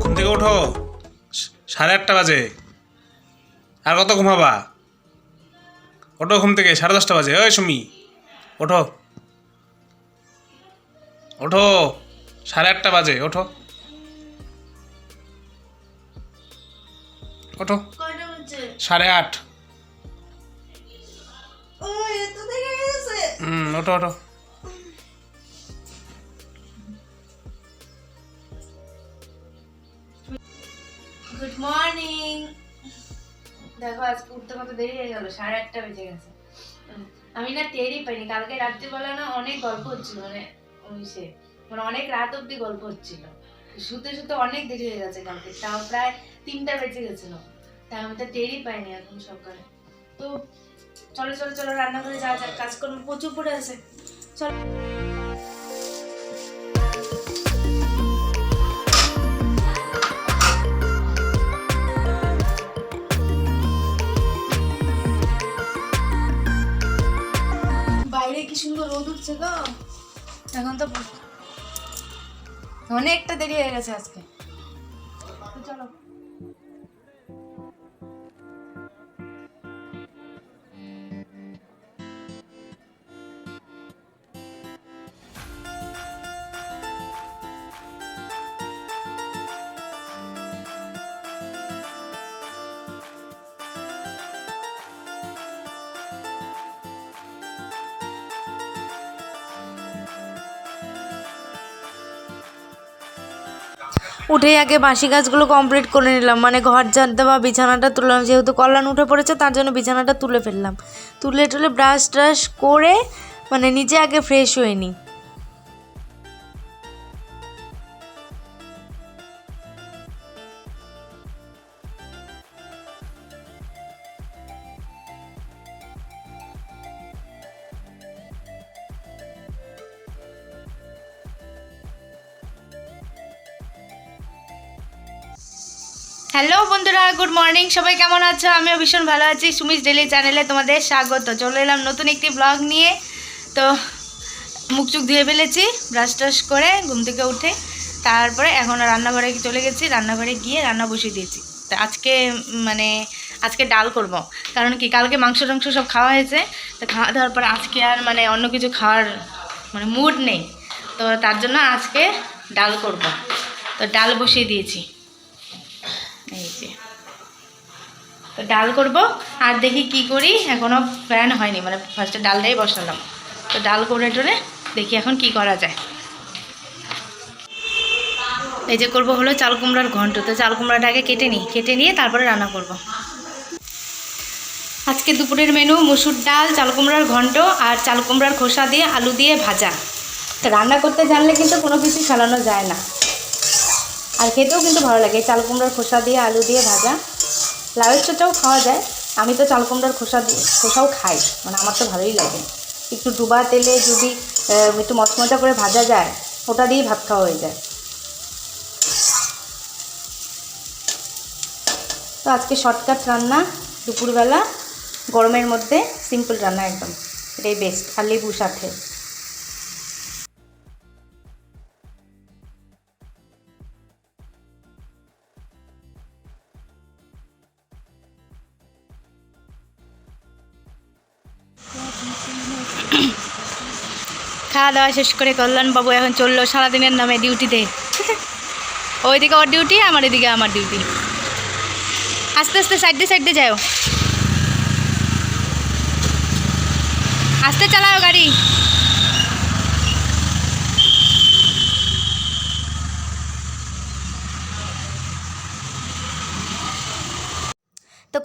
ঘুম থেকে ওঠো। সাড়ে আটটা বাজে। আর কত ঘুমাবা? ওঠো ঘুম থেকে সাড়ে দশটা বাজে। ওই সুমি ওঠো। ওঠো সাড়ে আটটা বাজে ওঠো। ওঠো। সাড়ে আট। হুম ওঠো ওঠো। গুড মর্নিং দেখো আজকে উঠতে কত দেরি হয়ে গেল, সাড়ে আটটা বেজে গেছে। আমি না টেরই পাইনি, কালকে রাত্রিবেলা না অনেক গল্প হচ্ছিল মানে ওই সে মানে অনেক রাত অব্দি গল্প হচ্ছিল। শুতে শুতে অনেক দেরি হয়ে গেছে কালকে, তাও প্রায় তিনটা বেজে গেছিল। তাই আমি তো টেরই পাইনি এখন সকালে। তো চলো চলো চলো, রান্নাঘরে যাওয়া যাক, কাজকর্ম প্রচুর পড়ে আছে। চলো। কি সুন্দর রোদ উঠছে গো। এখন তো অনেকটা দেরি হয়ে গেছে আজকে। চলো। উঠেই আগে বাঁশি গাছগুলো কমপ্লিট করে নিলাম। মানে ঘর জানতে দেওয়া, বিছানাটা তুললাম। যেহেতু কল্যাণ উঠে পড়েছে, তার জন্য বিছানাটা তুলে ফেললাম। তুলে টুলে ব্রাশ ট্রাশ করে মানে নিজে আগে ফ্রেশ হয়ে নিই। হ্যালো বন্ধুরা গুড মর্নিং সবাই কেমন আছো? আমিও ভীষণ ভালো আছি। সুমিস ডেলি চ্যানেলে তোমাদের স্বাগত। চলে এলাম নতুন একটি ব্লগ নিয়ে। তো, মুখ চুখ ধুয়ে ফেলেছি ব্রাশ ট্রাশ করে ঘুম থেকে উঠে, তারপরে এখন রান্নাঘরে চলে গেছি, রান্নাঘরে গিয়ে রান্না বসিয়ে দিয়েছি। তো আজকে মানে আজকে ডাল করব। কারণ কি, কালকে মাংস টাংস সব খাওয়া হয়েছে। তো খাওয়া দাওয়ার পর আজকে আর মানে অন্য কিছু খাওয়ার মানে মুড নেই। তো তার জন্য আজকে ডাল করব। তো ডাল বসিয়ে দিয়েছি। এই যে। তো ডাল করব, আর দেখি কি করি এখনও প্ল্যান হয়নি মানে ফার্স্টে ডালটাই বসালাম। তো ডাল করে টোরে দেখি এখন কি করা যায়। এই যে করব হলো চাল কুমড়ার ঘন্ট। তো চাল কুমড়াটাকে কেটে নিই, কেটে নিয়ে তারপরে রান্না করব। আজকে দুপুরের মেনু মুসুর ডাল, চাল কুমড়ার ঘন্ট আর চাল কুমড়ার খোসা দিয়ে আলু দিয়ে ভাজা। তো রান্না করতে জানলে কিন্তু কোনো কিছু চালানো যায় না। আর খেতেও কিন্তু ভালো লাগে। চাল কুমড়ার খোসা দিয়ে, আলু দিয়ে ভাজা। লাউয়ের চোটাও খাওয়া যায়। আমি তো চাল কুমড়ার খোসা দিয়ে, খোসাও খাই। মানে আমার তো ভালোই লাগে। একটু ডুবা তেলে যদি একটু মচমচা করে ভাজা যায়, ওটা দিয়েই ভাত খাওয়া হয়ে যায়। তো আজকে শর্টকাট রান্না, দুপুরবেলা, গরমের মধ্যে, সিম্পল রান্না একদম। এটাই বেস্ট আর লেবু সাথে। খাওয়া দাওয়া শেষ করে কল্যাণ বাবু এখন চলল সারাদিনের নামে ডিউটিতে। ওইদিকে ওর ডিউটি, আমার এদিকে আমার ডিউটি। আস্তে আস্তে সাইড সাইড যাও। আস্তে চালাও গাড়ি।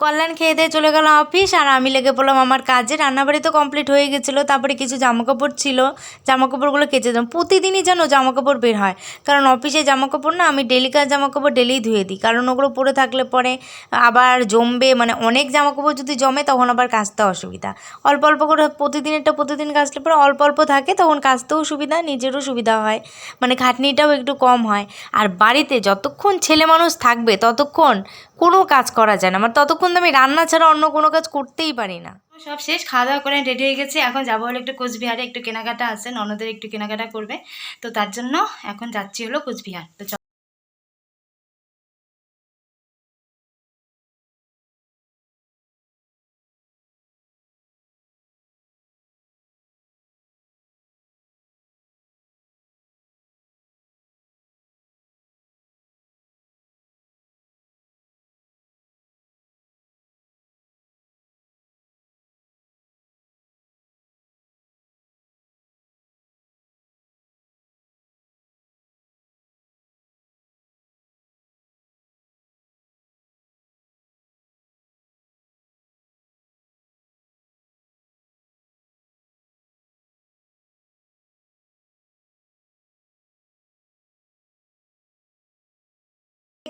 কল্যাণ খেয়ে দিয়ে চলে গেল অফিস আর আমি লেগে পড়লাম আমার কাজে। রান্নাবাড়ি তো কমপ্লিট হয়ে গেছিল, তারপরে কিছু জামাকাপড় ছিল, জামাকাপড়গুলো কেচে দিলাম। প্রতিদিনই যেন জামাকাপড় বের হয়, কারণ অফিসে জামাকাপড় না, আমি ডেলি ডেলিকার জামাকাপড় ডেলিই ধুয়ে দিই, কারণ ওগুলো পরে থাকলে পরে আবার জমবে মানে অনেক জামাকাপড় যদি জমে, তখন আবার কাচতে অসুবিধা। অল্প অল্প করে প্রতিদিন একটা প্রতিদিন কাচলে পরে অল্প অল্প থাকে, তখন কাচতেও সুবিধা, নিজেরও সুবিধা হয় মানে খাটনিটাও একটু কম হয়। আর বাড়িতে যতক্ষণ ছেলে মানুষ থাকবে, ততক্ষণ কোনো কাজ করা যায় না মানে ততক্ষণ তো আমি রান্না ছাড়া অন্য কোনো কাজ করতেই পারি না। সব শেষ, খাওয়া দাওয়া করে রেডি হয়ে গেছে। এখন যাব হলো একটু কোচবিহারে, একটু কেনাকাটা আছে, ননদের একটু কেনাকাটা করবে। তো তার জন্য এখন যাচ্ছি হলো কোচবিহার। তো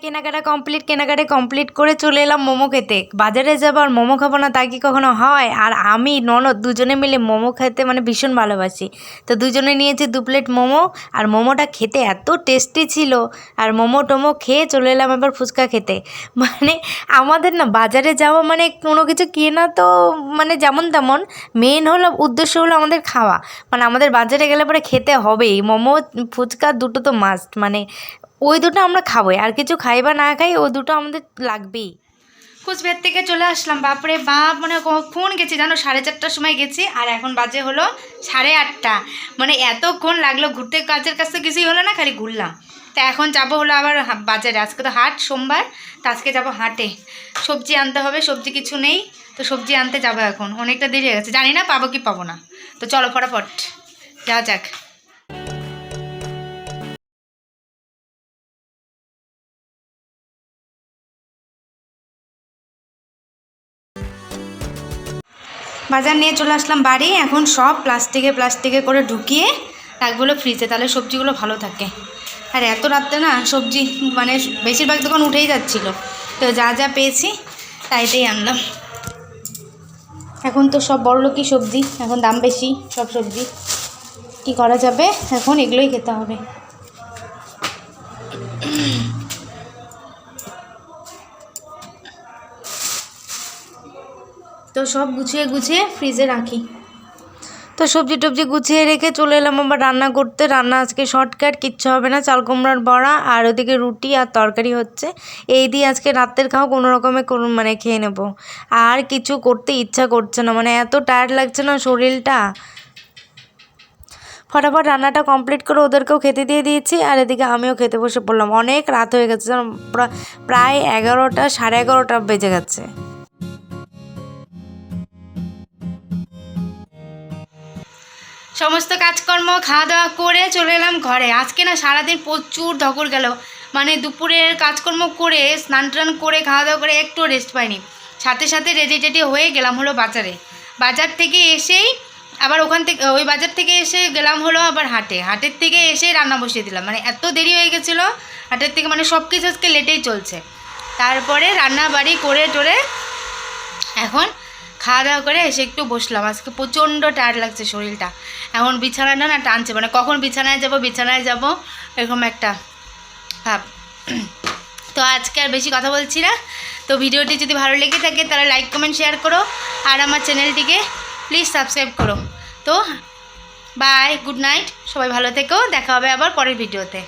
কেনাকাটা কমপ্লিট কেনাকাটা কমপ্লিট করে চলে এলাম মোমো খেতে। বাজারে যাব আর মোমো খাব না তা কি কখনো হয়? আর আমি, ননদ দুজনে মিলে মোমো খেতে মানে ভীষণ ভালোবাসি। তো দুজনে নিয়েছি দু প্লেট মোমো, আর মোমোটা খেতে এত টেস্টি ছিল। আর মোমো টোমো খেয়ে চলে এলাম এবার ফুচকা খেতে। মানে আমাদের না বাজারে যাওয়া মানে কোনো কিছু কেনা তো মানে যেমন তেমন। মেন হলো, উদ্দেশ্য হলো আমাদের খাওয়া। মানে আমাদের বাজারে গেলে পরে খেতে হবেই। মোমো, ফুচকা দুটো তো মাস্ট মানে ওই দুটো আমরা খাবোই, আর কিছু খাই বা না খাই, ওই দুটো আমাদের লাগবেই। কোচবিহার থেকে চলে আসলাম, বাপরে বাপ মানে কখন গেছি জানো? সাড়ে চারটার সময় গেছি, আর এখন বাজে হলো সাড়ে আটটা। মানে এতক্ষণ লাগল ঘুরতে, কাজের কাছ থেকে কিছুই হলো না, খালি ঘুরলাম। তা এখন যাব হলো আবার বাজারে, আজকে তো হাট, সোমবার, তা আজকে যাব হাটে। সবজি আনতে হবে, সবজি কিছু নেই, তো সবজি আনতে যাব এখন। অনেকটা দেরি হয়ে গেছে, জানি না পাবো কি পাবো না। তো চলো ফটাফট, যাওয়া যাক। বাজার নিয়ে চলে আসলাম বাড়ি। এখন সব প্লাস্টিকে প্লাস্টিকে করে ঢুকিয়ে রাখব ফ্রিজে, তাহলে সবজিগুলো ভালো থাকে। আর এত রাত্রে না সবজি মানে বেশিরভাগ দোকান উঠেই যাচ্ছিল। তো যা যা পেয়েছি তাইতেই আনলাম। এখন তো সব বড় লোকই সবজি, এখন দাম বেশি সব সবজি। কি করা যাবে? এখন এগুলোই খেতে হবে। তো সব গুছিয়ে গুছিয়ে ফ্রিজে রাখি। তো সবজি টবজি গুছিয়ে রেখে চলে এলাম আবার রান্না করতে। রান্না আজকে শর্টকাট কিচ্ছু হবে না, চাল কুমড়ার বড়া আর ওদিকে রুটি আর তরকারি হচ্ছে। এই দিয়ে আজকে রাতের খাওয়া কোনো রকমে কোনো মানে খেয়ে নেব। আর কিছু করতে ইচ্ছা করছে না মানে এত টায়ার্ড লাগছে না শরীরটা। ফটাফট রান্নাটা কমপ্লিট করে ওদেরকেও খেতে দিয়ে দিয়েছি আর এদিকে আমিও খেতে বসে পড়লাম। অনেক রাত হয়ে গেছে প্রায় এগারোটা, সাড়ে এগারোটা বেজে গেছে। সমস্ত কাজকর্ম খাওয়া দাওয়া করে চলে এলাম ঘরে। আজকে না সারাদিন প্রচুর ধকল গেল। মানে দুপুরের কাজকর্ম করে, স্নান টান করে খাওয়া দাওয়া করে একটু রেস্ট পাইনি। সাথে সাথে রেডি টেডি হয়ে গেলাম হলো বাজারে। বাজার থেকে এসেই আবার ওখান থেকে, ওই বাজার থেকে এসে গেলাম হলো আবার হাটে। হাটের থেকে এসে রান্না বসিয়ে দিলাম। মানে এত দেরি হয়ে গেছিল, হাটের থেকে মানে সব কিছু আজকে লেটেই চলছে। তারপরে রান্না বাড়ি করে টোরে এখন খাওয়া দাওয়া করে এসে একটু বসলাম। আজকে প্রচণ্ড টায়ার্ড লাগছে শরীরটা। এখন বিছানাটা না টানছে মানে কখন বিছানায় যাব বিছানায় যাব, এরকম একটা ভাব। তো আজকে আর বেশি কথা বলছি না। তো ভিডিওটি যদি ভালো লেগে থাকে তাহলে লাইক কমেন্ট শেয়ার করো। আর আমার চ্যানেলটিকে প্লিজ সাবস্ক্রাইব করো। তো বাই গুড নাইট সবাই ভালো থেকো। দেখা হবে আবার পরের ভিডিওতে।